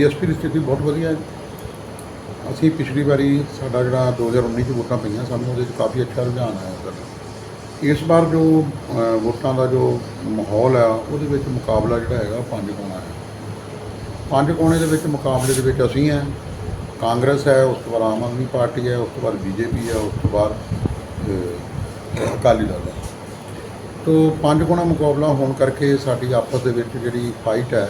BSP ਦੀ ਸਥਿਤੀ ਬਹੁਤ ਵਧੀਆ ਹੈ। ਅਸੀਂ ਪਿਛਲੀ ਵਾਰੀ ਸਾਡਾ ਜਿਹੜਾ 2019 ਚ ਵੋਟਾਂ ਪਈਆਂ, ਸਾਨੂੰ ਉਹਦੇ 'ਚ ਕਾਫੀ ਅੱਛਾ ਰੁਝਾਨ ਆਇਆ ਉੱਧਰ ਇਸ ਵਾਰ ਜੋ ਵੋਟਾਂ ਦਾ ਜੋ ਮਾਹੌਲ ਆ, ਉਹਦੇ ਵਿੱਚ ਮੁਕਾਬਲਾ ਜਿਹੜਾ ਹੈਗਾ ਪੰਜ ਕੋਣਾ ਹੈ। ਪੰਜ ਕੋਣੇ ਦੇ ਵਿੱਚ ਮੁਕਾਬਲੇ ਦੇ ਵਿੱਚ ਅਸੀਂ ਹੈ। ਕਾਂਗਰਸ ਹੈ, ਉਸ ਤੋਂ ਬਾਅਦ ਆਮ ਆਦਮੀ ਪਾਰਟੀ ਹੈ, ਉਸ ਤੋਂ ਬਾਅਦ ਬੀਜੇਪੀ ਹੈ, ਉਸ ਤੋਂ ਬਾਅਦ ਅਕਾਲੀ ਦਲ ਹੈ। ਤੋ ਪੰਜ ਕੋਣਾ ਮੁਕਾਬਲਾ ਹੋਣ ਕਰਕੇ ਸਾਡੀ ਆਪਸ ਦੇ ਵਿੱਚ ਜਿਹੜੀ ਫਾਈਟ ਹੈ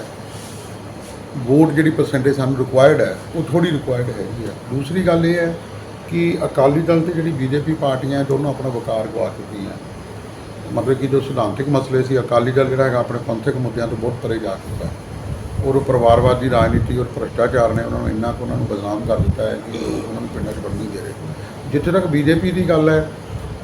ਵੋਟ ਜਿਹੜੀ ਪਰਸੈਂਟੇਜ ਸਾਨੂੰ ਰਿਕੁਆਇਰਡ ਹੈ, ਉਹ ਥੋੜੀ ਰਿਕੁਆਇਰਡ ਹੈਗੀ ਆ ਦੂਸਰੀ ਗੱਲ ਇਹ ਹੈ ਕਿ ਅਕਾਲੀ ਦਲ ਤੇ ਜਿਹੜੀ ਬੀਜੇਪੀ ਪਾਰਟੀਆਂ, ਦੋਨੋਂ ਆਪਣਾ ਵਕਾਰ ਗਵਾ ਚੁੱਕੀਆਂ ਮਤਲਬ ਕਿ ਜੋ ਸਿਧਾਂਤਿਕ ਮਸਲੇ ਸੀ, ਅਕਾਲੀ ਦਲ ਜਿਹੜਾ ਹੈਗਾ ਆਪਣੇ ਪੰਥਕ ਮੁੱਦਿਆਂ ਤੋਂ ਬਹੁਤ ਪਰੇ ਜਾ ਚੁੱਕਾ ਹੈ। ਔਰ ਉਹ ਪਰਿਵਾਰਵਾਦੀ ਰਾਜਨੀਤੀ ਔਰ ਭ੍ਰਿਸ਼ਟਾਚਾਰ ਨੇ ਉਹਨਾਂ ਨੂੰ ਇੰਨਾ ਕੁ ਉਹਨਾਂ ਨੂੰ ਬਦਨਾਮ ਕਰ ਦਿੱਤਾ ਹੈ ਕਿ ਉਹਨਾਂ ਨੂੰ ਪਿੰਡਾਂ 'ਚ ਵੜਨ ਨਹੀਂ ਦੇ ਰਹੇ। ਜਿੱਥੇ ਤੱਕ ਬੀਜੇਪੀ ਦੀ ਗੱਲ ਹੈ,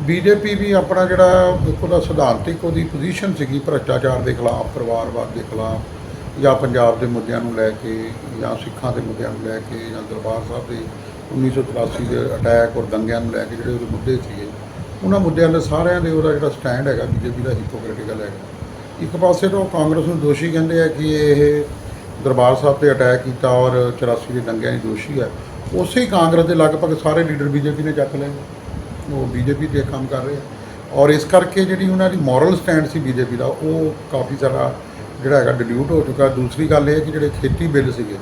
ਬੀਜੇਪੀ ਵੀ ਆਪਣਾ ਜਿਹੜਾ ਇੱਕ ਉਹਦਾ ਸਿਧਾਂਤਿਕ ਉਹਦੀ ਪੋਜੀਸ਼ਨ ਸੀਗੀ ਭ੍ਰਿਸ਼ਟਾਚਾਰ ਦੇ ਖਿਲਾਫ, ਪਰਿਵਾਰਵਾਦ ਦੇ ਖਿਲਾਫ ਜਾਂ ਪੰਜਾਬ ਦੇ ਮੁੱਦਿਆਂ ਨੂੰ ਲੈ ਕੇ ਜਾਂ ਸਿੱਖਾਂ ਦੇ ਮੁੱਦਿਆਂ ਨੂੰ ਲੈ ਕੇ ਜਾਂ ਦਰਬਾਰ ਸਾਹਿਬ ਦੇ 1983 ਦੇ ਅਟੈਕ ਔਰ ਦੰਗਿਆਂ ਨੂੰ ਲੈ ਕੇ ਜਿਹੜੇ ਉਹਦੇ ਮੁੱਦੇ ਸੀਗੇ, ਉਹਨਾਂ ਮੁੱਦਿਆਂ ਦੇ ਸਾਰਿਆਂ ਦੇ ਉਹਦਾ ਜਿਹੜਾ ਸਟੈਂਡ ਹੈਗਾ, ਬੀਜੇਪੀ ਦਾ ਹਿਪੋਕ੍ਰਿਟੀਕਲ ਹੈਗਾ। ਇੱਕ ਪਾਸੇ ਤਾਂ ਉਹ ਕਾਂਗਰਸ ਨੂੰ ਦੋਸ਼ੀ ਕਹਿੰਦੇ ਆ ਕਿ ਇਹ ਦਰਬਾਰ ਸਾਹਿਬ ਤੇ ਅਟੈਕ ਕੀਤਾ ਔਰ 84 ਦੇ ਦੰਗਿਆਂ ਦੀ ਦੋਸ਼ੀ ਹੈ। ਉਸੇ ਹੀ ਕਾਂਗਰਸ ਦੇ ਲਗਭਗ ਸਾਰੇ ਲੀਡਰ ਬੀਜੇਪੀ ਨੇ ਚੱਕ ਲਏ। ਉਹ ਬੀਜੇਪੀ ਤੇ ਕੰਮ ਕਰ ਰਹੇ ਆ। ਔਰ ਇਸ ਕਰਕੇ ਜਿਹੜੀ ਉਹਨਾਂ ਦੀ ਮੋਰਲ ਸਟੈਂਡ ਸੀ ਬੀਜੇਪੀ ਦਾ, ਉਹ ਕਾਫੀ ਸਾਰਾ ਜਿਹੜਾ ਹੈਗਾ ਡਿਲਿਊਟ ਹੋ ਚੁੱਕਾ। ਦੂਸਰੀ ਗੱਲ ਇਹ ਹੈ ਕਿ ਜਿਹੜੇ ਖੇਤੀ ਬਿੱਲ ਸੀਗੇ,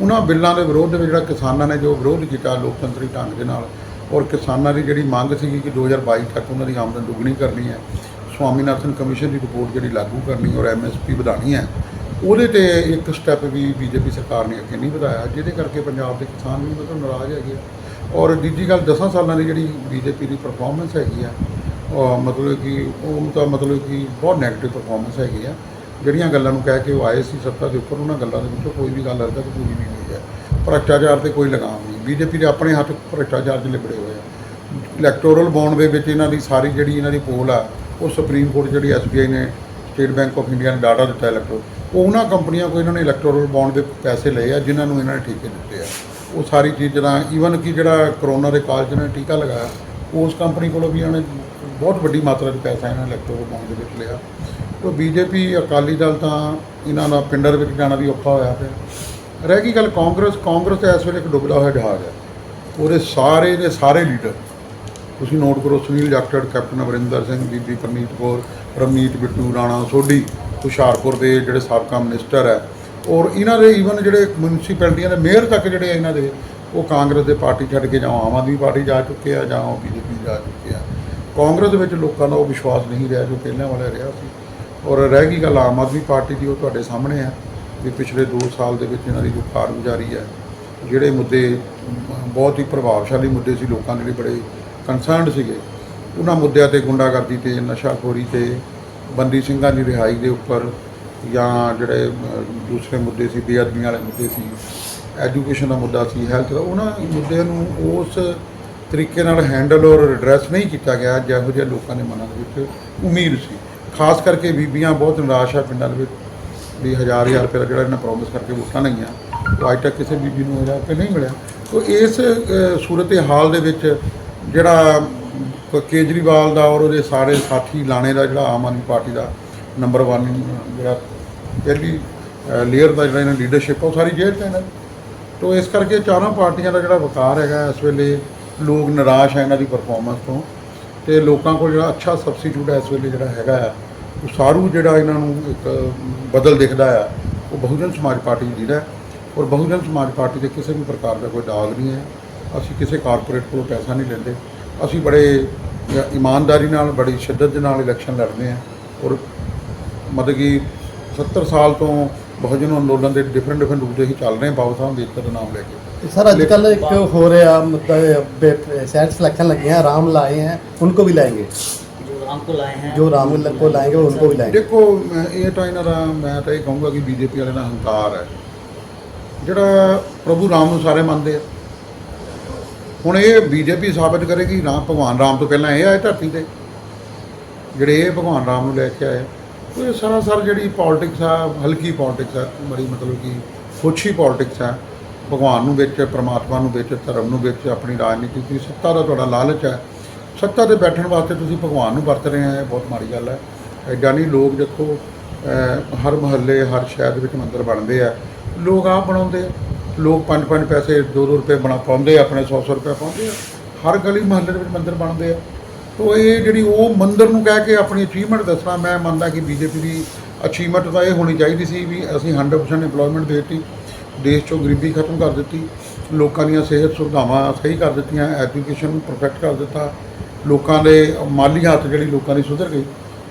ਉਹਨਾਂ ਬਿੱਲਾਂ ਦੇ ਵਿਰੋਧ ਦੇ ਵਿੱਚ ਜਿਹੜਾ ਕਿਸਾਨਾਂ ਨੇ ਜੋ ਵਿਰੋਧ ਕੀਤਾ ਲੋਕਤੰਤਰੀ ਢੰਗ ਦੇ ਨਾਲ, ਔਰ ਕਿਸਾਨਾਂ ਦੀ ਜਿਹੜੀ ਮੰਗ ਸੀਗੀ ਕਿ 2022 ਤੱਕ ਉਹਨਾਂ ਦੀ ਆਮਦਨ ਦੁੱਗਣੀ ਕਰਨੀ ਹੈ, ਸਵਾਮੀਨਾਥਨ ਕਮਿਸ਼ਨ ਦੀ ਰਿਪੋਰਟ ਜਿਹੜੀ ਲਾਗੂ ਕਰਨੀ ਔਰ ਐਮਐਸਪੀ ਵਧਾਣੀ ਹੈ, ਉਹਦੇ ਤੇ ਇੱਕ ਸਟੈਪ ਵੀ ਬੀਜੇਪੀ ਸਰਕਾਰ ਨੇ ਅੱਗੇ ਨਹੀਂ ਵਧਾਇਆ, ਜਿਹਦੇ ਕਰਕੇ ਪੰਜਾਬ ਦੇ ਕਿਸਾਨ ਵੀ ਮਤਲਬ ਨਾਰਾਜ਼ ਹੈਗੇ ਆ। ਔਰ ਦੂਜੀ ਗੱਲ 10 ਸਾਲਾਂ ਦੀ ਜਿਹੜੀ ਬੀਜੇਪੀ ਦੀ ਪਰਫਾਰਮੈਂਸ ਹੈਗੀ ਆ ਮਤਲਬ ਕਿ ਉਹ ਤਾਂ ਮਤਲਬ ਕਿ ਬਹੁਤ ਨੈਗੇਟਿਵ ਪਰਫਾਰਮੈਂਸ ਹੈਗੀ ਆ। ਜਿਹੜੀਆਂ ਗੱਲਾਂ ਨੂੰ ਕਹਿ ਕੇ ਉਹ ਆਏ ਸੀ ਸੱਤਾ ਦੇ ਉੱਪਰ, ਉਹਨਾਂ ਗੱਲਾਂ ਦੇ ਵਿੱਚੋਂ ਕੋਈ ਵੀ ਗੱਲ ਅਰਦਾ ਪੂਰੀ ਨਹੀਂ ਹੋਈ ਹੈ। ਭ੍ਰਿਸ਼ਟਾਚਾਰ ਤੇ ਕੋਈ ਲਗਾਮ ਨਹੀਂ। ਬੀਜੇਪੀ ਦੇ ਆਪਣੇ ਹੱਥ ਭ੍ਰਿਸ਼ਟਾਚਾਰ 'ਚ ਲਿਬੜੇ ਹੋਏ ਆ। ਇਲੈਕਟੋਰਲ ਬੌਂਡ ਦੇ ਵਿੱਚ ਇਹਨਾਂ ਦੀ ਸਾਰੀ ਜਿਹੜੀ ਇਹਨਾਂ ਦੀ ਪੋਲ ਆ, ਉਹ ਸੁਪਰੀਮ ਕੋਰਟ ਜਿਹੜੀ ਐਸਬੀਆਈ ਨੇ ਸਟੇਟ ਬੈਂਕ ਆਫ ਇੰਡੀਆ ਨੇ ਡਾਟਾ ਦਿੱਤਾ ਇਲੈਕਟੋਰਲ ਉਹ ਉਹਨਾਂ ਕੰਪਨੀਆਂ ਕੋਲ ਇਹਨਾਂ ਨੇ ਇਲੈਕਟੋਰਲ ਬੌਂਡ ਦੇ ਪੈਸੇ ਲਏ ਆ, ਜਿਨ੍ਹਾਂ ਨੂੰ ਇਹਨਾਂ ਨੇ ਠੇਕੇ ਦਿੱਤੇ ਆ। ਉਹ ਸਾਰੀ ਚੀਜ਼ ਜਿਹੜਾ ਈਵਨ ਕਿ ਜਿਹੜਾ ਕਰੋਨਾ ਦੇ ਕਾਲ 'ਚ ਇਹਨਾਂ ਨੇ ਟੀਕਾ ਲਗਾਇਆ, ਉਸ ਕੰਪਨੀ ਕੋਲੋਂ ਵੀ ਇਹਨਾਂ ਨੇ ਬਹੁਤ ਵੱਡੀ ਮਾਤਰਾ 'ਚ ਪੈਸਾ ਇਹਨਾਂ ਨੇ ਇਲੈਕਟੋਰਲ ਬੌਂਡ ਦੇ ਵਿੱਚ ਲਿਆ। ਤੋ ਬੀਜੇਪੀ, ਅਕਾਲੀ ਦਲ ਤਾਂ ਇਹਨਾਂ ਨਾਲ ਪਿੰਡਾਂ ਦੇ ਵਿੱਚ ਜਾਣਾ ਵੀ ਔਖਾ ਹੋਇਆ ਪਿਆ। ਰਹਿ ਗਈ ਗੱਲ ਕਾਂਗਰਸ ਕਾਂਗਰਸ ਤਾਂ ਇਸ ਵੇਲੇ ਇੱਕ ਡੁੱਬਦਾ ਹੋਇਆ ਜਹਾਜ਼ ਹੈ। ਉਹਦੇ ਸਾਰੇ ਦੇ ਸਾਰੇ ਲੀਡਰ, ਤੁਸੀਂ ਨੋਟ ਕਰੋ ਸੁਨੀਲ ਜਾਖੜ, ਕੈਪਟਨ ਅਮਰਿੰਦਰ ਸਿੰਘ, ਬੀਬੀ ਪਰਨੀਤ ਕੌਰ, ਰਮਨੀਤ ਬਿੱਟੂ, ਰਾਣਾ ਸੋਢੀ, ਹੁਸ਼ਿਆਰਪੁਰ ਦੇ ਜਿਹੜੇ ਸਾਬਕਾ ਮਿਨਿਸਟਰ ਹੈ। ਔਰ ਇਹਨਾਂ ਦੇ ਈਵਨ ਜਿਹੜੇ ਮਿਊਨਿਸਪੈਲਿਟੀਆਂ ਦੇ ਮੇਅਰ ਤੱਕ ਜਿਹੜੇ ਇਹਨਾਂ ਦੇ, ਉਹ ਕਾਂਗਰਸ ਦੇ ਪਾਰਟੀ ਛੱਡ ਕੇ ਜਾਂ ਆਮ ਆਦਮੀ ਪਾਰਟੀ ਜਾ ਚੁੱਕੇ ਆ ਜਾਂ ਉਹ ਬੀਜੇਪੀ ਜਾ ਚੁੱਕੇ ਆ। ਕਾਂਗਰਸ ਦੇ ਵਿੱਚ ਲੋਕਾਂ ਦਾ ਉਹ ਵਿਸ਼ਵਾਸ ਨਹੀਂ ਰਿਹਾ ਜੋ ਪਹਿਲਾਂ ਵਾਲਾ ਰਿਹਾ ਸੀ। ਔਰ ਰਹਿ ਗਈ ਗੱਲ ਆਮ ਆਦਮੀ ਪਾਰਟੀ ਦੀ, ਉਹ ਤੁਹਾਡੇ ਸਾਹਮਣੇ ਹੈ ਵੀ ਪਿਛਲੇ 2 ਸਾਲ ਦੇ ਵਿੱਚ ਇਹਨਾਂ ਦੀ ਜੋ ਕਾਰਗੁਜ਼ਾਰੀ ਹੈ, ਜਿਹੜੇ ਮੁੱਦੇ, ਬਹੁਤ ਹੀ ਪ੍ਰਭਾਵਸ਼ਾਲੀ ਮੁੱਦੇ ਸੀ ਲੋਕਾਂ ਦੇ ਲਈ ਬੜੇ ਕੰਸਰਨਡ ਸੀਗੇ। ਉਹਨਾਂ ਮੁੱਦਿਆਂ ਤੇ ਗੁੰਡਾਗਰਦੀ ਤੇ, ਨਸ਼ਾਖੋਰੀ ਤੇ, ਬੰਦੀ ਸਿੰਘਾਂ ਦੀ ਰਿਹਾਈ ਦੇ ਉੱਪਰ ਜਾਂ ਜਿਹੜੇ ਦੂਸਰੇ ਮੁੱਦੇ ਸੀ, ਬੇਅਦਬੀਆਂ ਵਾਲੇ ਮੁੱਦੇ ਸੀ, ਐਜੂਕੇਸ਼ਨ ਦਾ ਮੁੱਦਾ ਸੀ, ਹੈਲਥ ਦਾ, ਉਹਨਾਂ ਮੁੱਦਿਆਂ ਨੂੰ ਉਸ ਤਰੀਕੇ ਨਾਲ ਹੈਂਡਲ ਔਰ ਐਡਰੈਸ ਨਹੀਂ ਕੀਤਾ ਗਿਆ, ਜਿਹੋ ਜਿਹੇ ਲੋਕਾਂ ਦੇ ਮਨਾਂ ਦੇ ਵਿੱਚ ਉਮੀਦ ਸੀ। ਖਾਸ ਕਰਕੇ ਬੀਬੀਆਂ ਬਹੁਤ ਨਿਰਾਸ਼ ਆ ਪਿੰਡਾਂ ਦੇ ਵਿੱਚ, ਵੀ ਹਜ਼ਾਰ ਹਜ਼ਾਰ ਰੁਪਏ ਦਾ ਜਿਹੜਾ ਇਹਨਾਂ ਪ੍ਰੋਮਿਸ ਕਰਕੇ ਵੋਟਾਂ ਲਈਆਂ, ਉਹ ਅੱਜ ਤੱਕ ਕਿਸੇ ਬੀਬੀ ਨੂੰ ਹਜ਼ਾਰ ਰੁਪਏ ਨਹੀਂ ਮਿਲਿਆ। ਤੋ ਇਸ ਸੂਰਤ ਹਾਲ ਦੇ ਵਿੱਚ ਜਿਹੜਾ ਕੇਜਰੀਵਾਲ ਦਾ ਔਰ ਉਹਦੇ ਸਾਰੇ ਸਾਥੀ ਲਾਣੇ ਦਾ ਜਿਹੜਾ ਆਮ ਆਦਮੀ ਪਾਰਟੀ ਦਾ ਨੰਬਰ 1 ਜਿਹੜਾ ਪਹਿਲੀ ਲੇਅਰ ਦਾ ਜਿਹੜਾ ਇਹਨਾਂ ਲੀਡਰਸ਼ਿਪ ਉਹ ਸਾਰੀ ਜੇਲ੍ਹ 'ਤੇ ਹੈ ਇਹਨਾਂ ਤੋ ਇਸ ਕਰਕੇ ਚਾਰਾਂ ਪਾਰਟੀਆਂ ਦਾ ਜਿਹੜਾ ਵਕਾਰ ਹੈਗਾ ਇਸ ਵੇਲੇ ਲੋਕ ਨਿਰਾਸ਼ ਹੈ ਇਹਨਾਂ ਦੀ ਪਰਫਾਰਮੈਂਸ ਤੋਂ ਤੇ ਲੋਕਾਂ ਕੋਲ ਜਿਹੜਾ ਅੱਛਾ ਸਬਸਟੀਟਿਊਟ ਹੈ ਇਸ ਵੇਲੇ ਜਿਹੜਾ ਹੈਗਾ ਆ, ਉਹ ਸਾਰੂ ਜਿਹੜਾ ਇਹਨਾਂ ਨੂੰ ਇੱਕ ਬਦਲ ਦਿਖਦਾ ਆ, ਉਹ ਬਹੁਜਨ ਸਮਾਜ ਪਾਰਟੀ ਦੀ ਔਰ ਬਹੁਜਨ ਸਮਾਜ ਪਾਰਟੀ ਦੇ ਕਿਸੇ ਵੀ ਪ੍ਰਕਾਰ ਦਾ ਕੋਈ ਦਾਗ ਨਹੀਂ ਹੈ। ਅਸੀਂ ਕਿਸੇ ਕਾਰਪੋਰੇਟ ਕੋਲੋਂ ਪੈਸਾ ਨਹੀਂ ਲੈਂਦੇ। ਅਸੀਂ ਬੜੇ ਇਮਾਨਦਾਰੀ ਨਾਲ, ਬੜੀ ਸ਼ਿੱਦਤ ਦੇ ਨਾਲ ਇਲੈਕਸ਼ਨ ਲੜਦੇ ਹਾਂ ਔਰ ਮਤਲਬ ਕਿ 70 ਸਾਲ ਤੋਂ ਬਹੁਜਨ ਅੰਦੋਲਨ ਦੇ ਡਿਫਰੈਂਟ ਡਿਫਰੈਂਟ ਰੂਪ ਦੇ ਹੀ ਚੱਲ ਰਹੇ ਹਾਂ ਬਾਬਾ ਸਾਹਿਬ ਅੰਬੇਦਕਰ ਦਾ ਨਾਮ ਲੈ ਕੇ सर आजकल एक हो रहा मतलब सैड सिलेक्शन लगे हैं राम लाए हैं उनको भी लाएंगे जो राम को लाए हैं जो राम को लाएंगे उनको भी लाएंगे ਦੇਖੋ ਮੈਂ- ਇਹ ਤਾਂ ਇਹਨਾਂ ਦਾ ਮੈਂ ਤਾਂ ਇਹ ਕਹੂੰਗਾ ਕਿ ਬੀਜੇਪੀ ਵਾਲੇ ਦਾ ਹੰਕਾਰ ਹੈ ਜਿਹੜਾ ਪ੍ਰਭੂ ਰਾਮ ਨੂੰ ਸਾਰੇ ਮੰਨਦੇ ਆ ਹੁਣ ਇਹ ਬੀਜੇਪੀ ਸਾਬਤ ਕਰੇਗੀ ਰਾਮ ਭਗਵਾਨ ਰਾਮ ਤੋਂ ਪਹਿਲਾਂ ਇਹ ਆਏ ਧਰਤੀ ਤੇ ਜਿਹੜੇ ਇਹ ਭਗਵਾਨ ਰਾਮ ਨੂੰ ਲੈ ਕੇ ਆਏ ਉਹ ਇਹ ਸਰਾਸਰ ਜਿਹੜੀ ਪੋਲਿਟਿਕਸ ਆ ਹਲਕੀ ਪੋਲਿਟਿਕਸ ਆ ਬੜੀ ਮਤਲਬ ਕਿ ਖੁਸ਼ੀ ਪੋਲਿਟਿਕਸ ਆ ਭਗਵਾਨ ਨੂੰ ਵਿੱਚ ਪ੍ਰਮਾਤਮਾ ਨੂੰ ਵਿੱਚ ਧਰਮ ਨੂੰ ਵਿੱਚ ਆਪਣੀ ਰਾਜਨੀਤੀ ਦੀ ਸੱਤਾ ਦਾ ਤੁਹਾਡਾ ਲਾਲਚ ਹੈ ਸੱਤਾ ਤੇ ਬੈਠਣ ਵਾਸਤੇ ਤੁਸੀਂ ਭਗਵਾਨ ਨੂੰ ਵਰਤ ਰਹੇ ਆ ਇਹ ਬਹੁਤ ਮਾੜੀ ਗੱਲ ਹੈ ਐਡਾ ਨਹੀਂ ਲੋਕ ਦੇਖੋ ਹਰ ਮਹੱਲੇ ਹਰ ਸ਼ਹਿਰ ਦੇ ਵਿੱਚ ਮੰਦਰ ਬਣਦੇ ਆ। ਲੋਕ ਆਪ ਬਣਾਉਂਦੇ ਆ। ਲੋਕ ਪੰਜ ਪੰਜ ਪੈਸੇ ਦੋ ਦੋ ਰੁਪਏ ਬਣਾ ਪਾਉਂਦੇ ਆ, ਆਪਣੇ 100 100 ਰੁਪਏ ਪਾਉਂਦੇ ਆ। ਹਰ ਗਲੀ ਮੁਹੱਲੇ ਦੇ ਵਿੱਚ ਮੰਦਰ ਬਣਦੇ ਆ। ਤੋ ਇਹ ਜਿਹੜੀ ਉਹ ਮੰਦਰ ਨੂੰ ਕਹਿ ਕੇ ਆਪਣੀ ਅਚੀਵਮੈਂਟ ਦੱਸਣਾ, ਮੈਂ ਮੰਨਦਾ ਕਿ ਬੀਜੇਪੀ ਦੀ ਅਚੀਵਮੈਂਟ ਤਾਂ ਇਹ ਹੋਣੀ ਚਾਹੀਦੀ ਸੀ ਵੀ ਅਸੀਂ 100% EMPLOYMENT ਦੇ ਦਿੱਤੀ, ਦੇਸ਼ ਚੋਂ ਗਰੀਬੀ ਖਤਮ ਕਰ ਦਿੱਤੀ, ਲੋਕਾਂ ਦੀਆਂ ਸਿਹਤ ਸੁਵਿਧਾਵਾਂ ਸਹੀ ਕਰ ਦਿੱਤੀਆਂ ਐਜੂਕੇਸ਼ਨ ਨੂੰ ਪਰਫੈਕਟ ਕਰ ਦਿੱਤਾ, ਲੋਕਾਂ ਦੇ ਮਾਲੀ ਹਾਲਤ ਜਿਹੜੀ ਲੋਕਾਂ ਦੀ ਸੁਧਰ ਗਈ।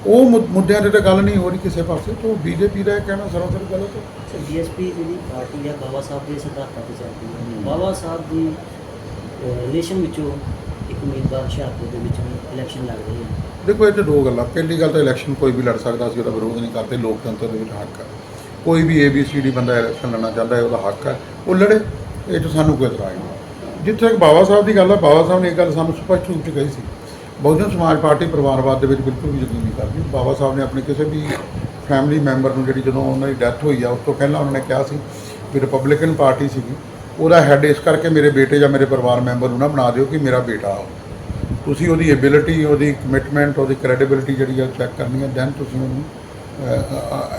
ਉਹ ਮੁੱਦਿਆਂ ਤੇ ਤਾਂ ਗੱਲ ਨਹੀਂ ਹੋ ਰਹੀ ਕਿਸੇ ਪਾਸੇ, ਤੋਂ ਬੀਜੇਪੀ ਦਾ ਇਹ ਕਹਿਣਾ ਸਰਾਸਰ ਗਲਤ ਹੈ ਸਰ ਬੀਐਸਪੀ ਜਿਹੜੀ ਪਾਰਟੀ ਹੈ ਬਾਬਾ ਸਾਹਿਬ ਦੇ ਸਿਧਾਂਤਾਂ ਤੇ ਚੱਲਦੀ ਹੈ। ਬਾਬਾ ਸਾਹਿਬ ਦੀ ਰਿਲੇਸ਼ਨ ਵਿੱਚੋਂ ਉਮੀਦਵਾਰ ਹੁਸ਼ਿਆਰਪੁਰ ਦੇ ਵਿੱਚ ਇਲੈਕਸ਼ਨ ਲੜ ਰਹੀ ਹੈ ਦੇਖੋ, ਇਹ ਤੇ ਦੋ ਗੱਲਾਂ। ਪਹਿਲੀ ਗੱਲ ਤਾਂ ਇਲੈਕਸ਼ਨ ਕੋਈ ਵੀ ਲੜ ਸਕਦਾ ਸੀ ਉਹਦਾ ਵਿਰੋਧ ਨਹੀਂ ਕਰਦੇ। ਲੋਕਤੰਤਰ ਦੇ ਵਿੱਚ ਹੱਕ ਹੈ ਕੋਈ ਵੀ ਏਬੀਸੀਡੀ ਬੰਦਾ ਇਲੈਕਸ਼ਨ ਲੜਨਾ ਚਾਹੁੰਦਾ ਹੈ, ਉਹਦਾ ਹੱਕ ਹੈ ਉਹ ਲੜੇ। ਇਹ 'ਚ ਸਾਨੂੰ ਕੋਈ ਇਤਰਾਜ਼ ਨਹੀਂ। ਜਿੱਥੇ ਤੱਕ ਬਾਬਾ ਸਾਹਿਬ ਦੀ ਗੱਲ ਹੈ ਬਾਬਾ ਸਾਹਿਬ ਨੇ ਇਹ ਗੱਲ ਸਾਨੂੰ ਸਪਸ਼ਟ ਰੂਪ 'ਚ ਕਹੀ ਸੀ। ਬਹੁਜਨ ਸਮਾਜ ਪਾਰਟੀ ਪਰਿਵਾਰਵਾਦ ਦੇ ਵਿੱਚ ਬਿਲਕੁਲ ਵੀ ਯਕੀਨ ਨਹੀਂ ਕਰਦੀ। ਬਾਬਾ ਸਾਹਿਬ ਨੇ ਆਪਣੇ ਕਿਸੇ ਵੀ ਫੈਮਿਲੀ ਮੈਂਬਰ ਨੂੰ ਜਿਹੜੀ ਜਦੋਂ ਉਹਨਾਂ ਦੀ ਡੈਥ ਹੋਈ ਆ, ਉਸ ਤੋਂ ਪਹਿਲਾਂ ਉਹਨਾਂ ਨੇ ਕਿਹਾ ਸੀ ਵੀ ਰਿਪਬਲਿਕਨ ਪਾਰਟੀ ਸੀਗੀ। ਉਹਦਾ ਹੈੱਡ ਇਸ ਕਰਕੇ ਮੇਰੇ ਬੇਟੇ ਜਾਂ ਮੇਰੇ ਪਰਿਵਾਰ ਮੈਂਬਰ ਨੂੰ ਨਾ ਬਣਾ ਦਿਓ ਕਿ ਮੇਰਾ ਬੇਟਾ ਆ ਤੁਸੀਂ ਉਹਦੀ ਐਬਿਲਿਟੀ ਉਹਦੀ ਕਮਿਟਮੈਂਟ ਉਹਦੀ ਕ੍ਰੈਡੀਬਿਲਿਟੀ ਜਿਹੜੀ ਆ ਚੈੱਕ ਕਰਨੀ ਹੈ ਦੈਨ ਤੁਸੀਂ ਉਹਨੂੰ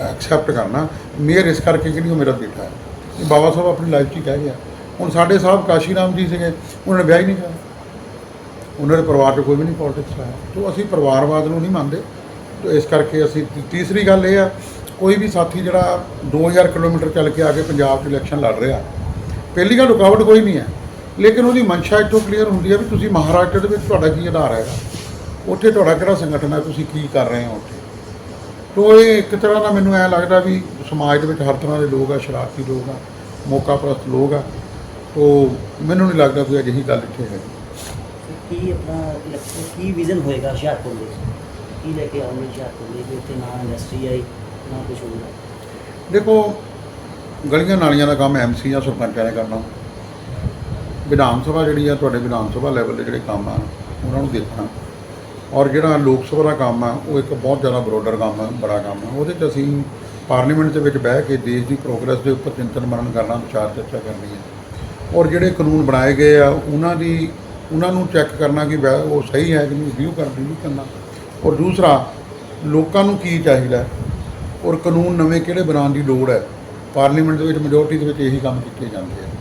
ਐਕਸੈਪਟ ਕਰਨਾ। ਮੇਅਰ ਇਸ ਕਰਕੇ ਕਿ ਨਹੀਂ, ਉਹ ਮੇਰਾ ਬੇਟਾ ਹੈ। ਇਹ ਬਾਬਾ ਸਾਹਿਬ ਆਪਣੀ ਲਾਈਫ 'ਚ ਹੀ ਕਹਿ ਗਿਆ ਹੁਣ ਸਾਡੇ ਸਾਹਿਬ ਕਾਸ਼ੀ ਰਾਮ ਜੀ ਸੀਗੇ, ਉਹਨਾਂ ਨੇ ਵਿਆਹ ਹੀ ਨਹੀਂ ਕਰਾਇਆ। ਉਹਨਾਂ ਦੇ ਪਰਿਵਾਰ 'ਚ ਕੋਈ ਵੀ ਨਹੀਂ ਪੋਲਿਟਿਕਸ ਆਇਆ। ਤੋਂ ਅਸੀਂ ਪਰਿਵਾਰਵਾਦ ਨੂੰ ਨਹੀਂ ਮੰਨਦੇ। ਤੋਂ ਇਸ ਕਰਕੇ ਅਸੀਂ ਤੀਸਰੀ ਗੱਲ ਇਹ ਆ, ਕੋਈ ਵੀ ਸਾਥੀ ਜਿਹੜਾ 2000 ਕਿਲੋਮੀਟਰ ਚੱਲ ਕੇ ਆ ਕੇ ਪੰਜਾਬ 'ਚ ਇਲੈਕਸ਼ਨ ਲੜ ਰਿਹਾ, ਪਹਿਲੀ ਗੱਲ ਰੁਕਾਵਟ ਕੋਈ ਨਹੀਂ ਹੈ। ਲੇਕਿਨ ਉਹਦੀ ਮਨਸ਼ਾ ਇੱਥੋਂ ਕਲੀਅਰ ਹੁੰਦੀ ਹੈ ਵੀ ਤੁਸੀਂ ਮਹਾਰਾਸ਼ਟਰ ਦੇ ਵਿੱਚ ਤੁਹਾਡਾ ਕੀ ਆਧਾਰ ਹੈਗਾ? ਉੱਥੇ ਤੁਹਾਡਾ ਕਿਹੜਾ ਸੰਗਠਨ ਹੈ? ਤੁਸੀਂ ਕੀ ਕਰ ਰਹੇ ਹੋ ਉੱਥੇ? ਤੋ ਇਹ ਇੱਕ ਤਰ੍ਹਾਂ ਦਾ ਮੈਨੂੰ ਐ ਲੱਗਦਾ ਵੀ ਸਮਾਜ ਦੇ ਵਿੱਚ ਹਰ ਤਰ੍ਹਾਂ ਦੇ ਲੋਕ ਆ ਸ਼ਰਾਰਤੀ ਲੋਕ ਆ ਮੌਕਾ ਪ੍ਰਸਤ ਲੋਕ ਆ। ਤੋ ਮੈਨੂੰ ਨਹੀਂ ਲੱਗਦਾ ਕੋਈ ਅਜਿਹੀ ਗੱਲ ਇੱਥੇ ਤੇ ਕੀ ਆਪਣਾ ਕੀ ਵਿਜ਼ਨ ਹੋਏਗਾ ਹੁਸ਼ਿਆਰਪੁਰ ਦੇ ਕੀ ਲੈ ਕੇ ਆਉਂਗੇ ਹੁਸ਼ਿਆਰਪੁਰ ਦੇ ਉੱਥੇ ਨਾ ਇੰਡਸਟਰੀ ਆਈ ਨਾ ਕੁਝ ਹੋਊਗਾ ਦੇਖੋ ਗਲੀਆਂ ਨਾਲੀਆਂ ਦਾ ਕੰਮ ਐਮਸੀ ਜਾਂ ਸਰਪੰਚਾਂ ਨੇ ਕਰਨਾ। ਵਿਧਾਨ ਸਭਾ ਜਿਹੜੀ ਆ, ਤੁਹਾਡੇ ਵਿਧਾਨ ਸਭਾ ਲੈਵਲ ਦੇ ਜਿਹੜੇ ਕੰਮ ਆ, ਉਹਨਾਂ ਨੂੰ ਦੇਖਣਾ। ਔਰ ਜਿਹੜਾ ਲੋਕ ਸਭਾ ਦਾ ਕੰਮ ਆ, ਉਹ ਇੱਕ ਬਹੁਤ ਜ਼ਿਆਦਾ ਬਰੋਡਰ ਕੰਮ ਆ, ਬੜਾ ਕੰਮ ਆ। ਉਹਦੇ 'ਚ ਅਸੀਂ ਪਾਰਲੀਮੈਂਟ ਦੇ ਵਿੱਚ ਬਹਿ ਕੇ ਦੇਸ਼ ਦੀ ਪ੍ਰੋਗਰੈਸ ਦੇ ਉੱਪਰ ਚਿੰਤਨ ਮਨਨ ਕਰਨਾ, ਵਿਚਾਰ ਚਰਚਾ ਕਰਨੀ ਹੈ ਔਰ ਜਿਹੜੇ ਕਾਨੂੰਨ ਬਣਾਏ ਗਏ ਆ, ਉਹਨਾਂ ਦੀ, ਉਹਨਾਂ ਨੂੰ ਚੈੱਕ ਕਰਨਾ ਕਿ ਵੈ- ਉਹ ਸਹੀ ਹੈ ਕਿ ਨਹੀਂ ਰਿਵਿਊ ਕਰਨਾ ਨਹੀਂ ਕਰਨਾ। ਔਰ ਦੂਸਰਾ, ਲੋਕਾਂ ਨੂੰ ਕੀ ਚਾਹੀਦਾ? ਔਰ ਕਾਨੂੰਨ ਨਵੇਂ ਕਿਹੜੇ ਬਣਾਉਣ ਦੀ ਲੋੜ ਹੈ? ਪਾਰਲੀਮੈਂਟ ਦੇ ਵਿੱਚ ਮੈਜੋਰਟੀ ਦੇ ਵਿੱਚ ਇਹੀ ਕੰਮ ਕੀਤੇ ਜਾਂਦੇ ਆ।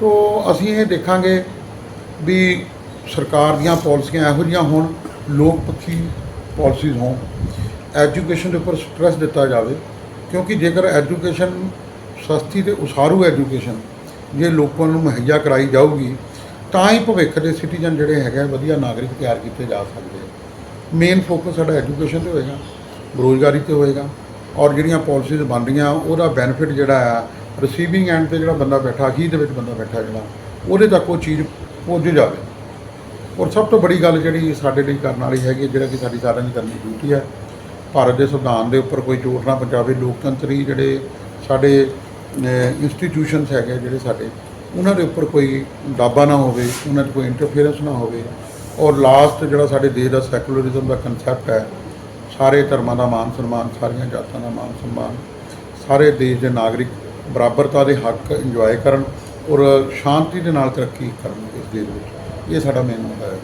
ਤੋ ਅਸੀਂ ਇਹ ਦੇਖਾਂਗੇ ਵੀ ਸਰਕਾਰ ਦੀਆਂ ਪਾਲਿਸੀਆਂ ਇਹੋ ਜਿਹੀਆਂ ਹੋਣ, ਲੋਕ ਪੱਖੀ ਪਾਲਿਸੀਜ਼ ਹੋਣ। ਐਜੂਕੇਸ਼ਨ ਦੇ ਉੱਪਰ ਸਟ੍ਰੈਸ ਦਿੱਤਾ ਜਾਵੇ, ਕਿਉਂਕਿ ਜੇਕਰ ਐਜੂਕੇਸ਼ਨ ਸਸਤੀ ਤੇ ਉਸਾਰੂ ਐਜੂਕੇਸ਼ਨ ਜੇ ਲੋਕਾਂ ਨੂੰ ਮੁਹੱਈਆ ਕਰਾਈ ਜਾਊਗੀ, ਤਾਂ ਹੀ ਭਵਿੱਖ ਦੇ ਸਿਟੀਜ਼ਨ ਜਿਹੜੇ ਹੈਗੇ ਵਧੀਆ ਨਾਗਰਿਕ ਤਿਆਰ ਕੀਤੇ ਜਾ ਸਕਦੇ ਆ। ਮੇਨ ਫੋਕਸ ਸਾਡਾ ਐਜੂਕੇਸ਼ਨ ਤੇ ਹੋਏਗਾ, ਬੇਰੁਜ਼ਗਾਰੀ ਤੇ ਹੋਏਗਾ, ਔਰ ਜਿਹੜੀਆਂ ਪਾਲਿਸੀਜ਼ ਬਣ ਰਹੀਆਂ, ਉਹਦਾ ਬੈਨੀਫਿਟ ਜਿਹੜਾ ਆ ਰਿਸੀਵਿੰਗ ਐਂਡ ਤੇ ਜਿਹੜਾ ਬੰਦਾ ਬੈਠਾ ਅਖੀਰ ਦੇ ਵਿੱਚ ਬੰਦਾ ਬੈਠਾ ਜਿਹੜਾ ਉਹਦੇ ਤੱਕ ਉਹ ਚੀਜ਼ ਪਹੁੰਚ ਜਾਵੇ। ਔਰ ਸਭ ਤੋਂ ਬੜੀ ਗੱਲ ਜਿਹੜੀ ਸਾਡੇ ਲਈ ਕਰਨ ਵਾਲੀ ਹੈਗੀ ਹੈ, ਜਿਹੜਾ ਕਿ ਸਾਡੀ ਸਾਰਿਆਂ ਦੀ ਕਰਨੀ ਡਿਊਟੀ ਹੈ ਭਾਰਤ ਦੇ ਸੰਵਿਧਾਨ ਦੇ ਉੱਪਰ ਕੋਈ ਚੋਟ ਨਾ ਪਹੁੰਚਾਵੇ ਲੋਕਤੰਤਰੀ ਜਿਹੜੇ ਸਾਡੇ ਇੰਸਟੀਟਿਊਸ਼ਨਸ ਹੈਗੇ ਜਿਹੜੇ ਸਾਡੇ ਉਹਨਾਂ ਦੇ ਉੱਪਰ ਕੋਈ ਦਾਬਾ ਨਾ ਹੋਵੇ ਉਹਨਾਂ 'ਚ ਕੋਈ ਇੰਟਰਫੇਰੈਂਸ ਨਾ ਹੋਵੇ। ਔਰ ਲਾਸਟ ਜਿਹੜਾ ਸਾਡੇ ਦੇਸ਼ ਦਾ ਸੈਕੂਲਰਿਜ਼ਮ ਦਾ ਕਨਸੈਪਟ ਹੈ ਸਾਰੇ ਧਰਮਾਂ ਦਾ ਮਾਨ ਸਨਮਾਨ ਸਾਰੀਆਂ ਜਾਤਾਂ ਦਾ ਮਾਨ ਸਨਮਾਨ ਸਾਰੇ ਦੇਸ਼ ਦੇ ਨਾਗਰਿਕ ਬਰਾਬਰਤਾ ਦੇ ਹੱਕ ਇੰਜੋਏ ਕਰਨ ਔਰ ਸ਼ਾਂਤੀ ਦੇ ਨਾਲ ਤਰੱਕੀ ਕਰਨ ਇਸ ਦੇਸ਼ ਵਿੱਚ। ਇਹ ਸਾਡਾ ਮੇਨ ਮੁੱਦਾ ਹੈ।